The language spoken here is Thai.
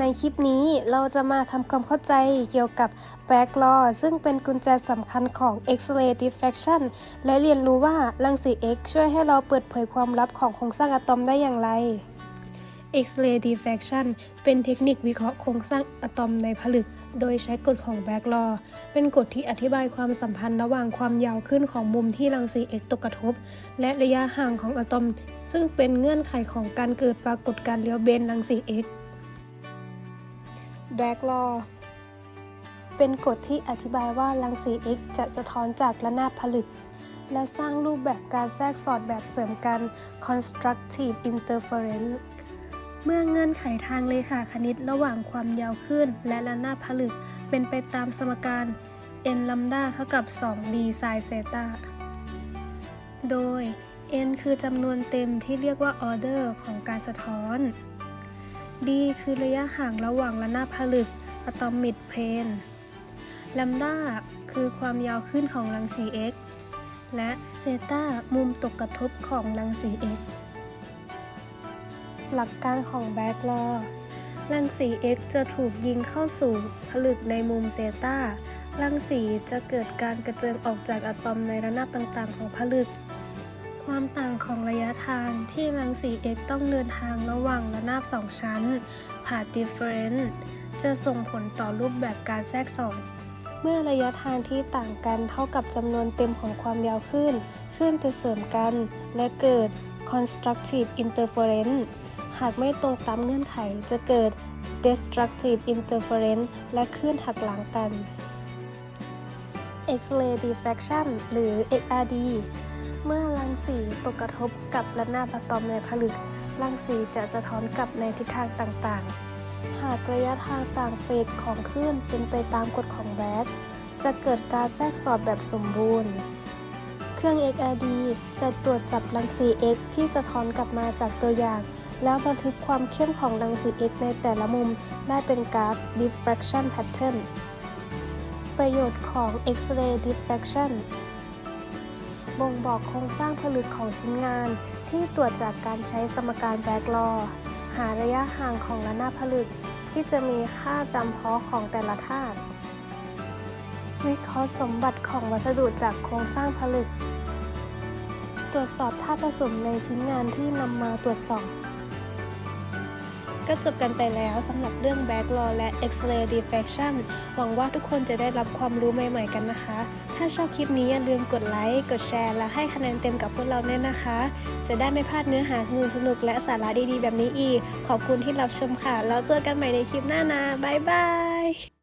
ในคลิปนี้เราจะมาทำความเข้าใจเกี่ยวกับ Back Law ซึ่งเป็นกุญแจสำคัญของ X-ray diffraction และเรียนรู้ว่ารังสี X ช่วยให้เราเปิดเผยความลับของโครงสร้างอะตอมได้อย่างไร X-ray diffraction เป็นเทคนิควิเคราะห์โครงสร้างอะตอมในผลึก โดยใช้กฎของ Back Law เป็นกฎที่อธิบายความสัมพันธ์ระหว่างความยาวขึ้นของมุมที่รังสี X ตกกระทบ และระยะห่างของอะตอม ซึ่งเป็นเงื่อนไขของการเกิดปรากฏการณ์เลี้ยวเบนรังสี X Back Law เป็นกฎที่อธิบายว่ารังสี X จะสะท้อนจากระนาบผลึก และสร้างรูปแบบการแทรกสอดแบบเสริมกัน constructive interference เมื่อเงื่อนไขทางเลขาคณิตระหว่างความยาวขึ้น และระนาบผลึกเป็นไปตามสมการ n ลัมดาเท่ากับ2 b sin เซตาโดย n คือจำนวนเต็มที่เรียกว่าออเดอร์ของการสะท้อน d คือระยะห่างระหว่างระนาบผลึก atomic plane ลัมดาคือความยาวขึ้นของรังสี x และเซตามุมตกกระทบของรังสี x หลักการของแบ็กลอรังสี x จะถูกยิงเข้าสู่ผลึกในมุมเซตารังสีจะเกิดการกระเจิงออกจากอะตอมในระนาบต่างๆ ของผลึก ความต่างของระยะทางที่รังสี x ต้องเดินทางระหว่างระนาบสองชั้นผ่าน difference จะส่งผลต่อรูปแบบการแทรกสอดเมื่อระยะทางที่ต่างกันเท่ากับจำนวนเต็มของความยาวคลื่นคลื่นจะเสริมกัน และเกิด constructive interference หากไม่ตรงตามเงื่อนไขจะเกิด destructive interference และคลื่นหักหลังกัน X-ray diffraction หรือ XRD เมื่อรังสีตกกระทบกับระนาบอะตอมในผลึก รังสีจะสะท้อนกลับในทิศทางต่างๆ หากระยะทางต่างเฟสของคลื่นเป็นไปตามกฎของแบกจะเกิดการแทรกสอดแบบสมบูรณ์ เครื่อง XRD จะตรวจจับรังสี X ที่สะท้อนกลับมาจากตัวอย่าง แล้วบันทึกความเข้มของรังสี X ในแต่ละมุมได้เป็นกราฟ diffraction pattern ประโยชน์ของ X-ray diffraction บ่งบอกโครงสร้างผลึกของชิ้นงาน ที่ตรวจจากการใช้สมการแบกลอหาระยะห่างของระนาบผลึกที่จะมีค่าจำเพาะของแต่ละธาตุวิเคราะห์สมบัติของวัสดุจากโครงสร้างผลึก ตรวจสอบธาตุผสมในชิ้นงานที่นำมาตรวจสอบ ก็จบกันไปแล้วสำหรับเรื่อง Back Law และ X-ray diffraction หวังว่าทุกคนจะได้รับความรู้ใหม่ๆกันนะคะ ถ้าชอบคลิปนี้อย่าลืมกดไลค์ กดแชร์ และให้คะแนนเต็มกับพวกเราแน่นะคะ จะได้ไม่พลาดเนื้อหาสนุกๆและสาระดีๆ แบบนี้อีก ขอบคุณที่รับชมค่ะ แล้วเจอกันใหม่ในคลิปหน้านะบ๊ายบาย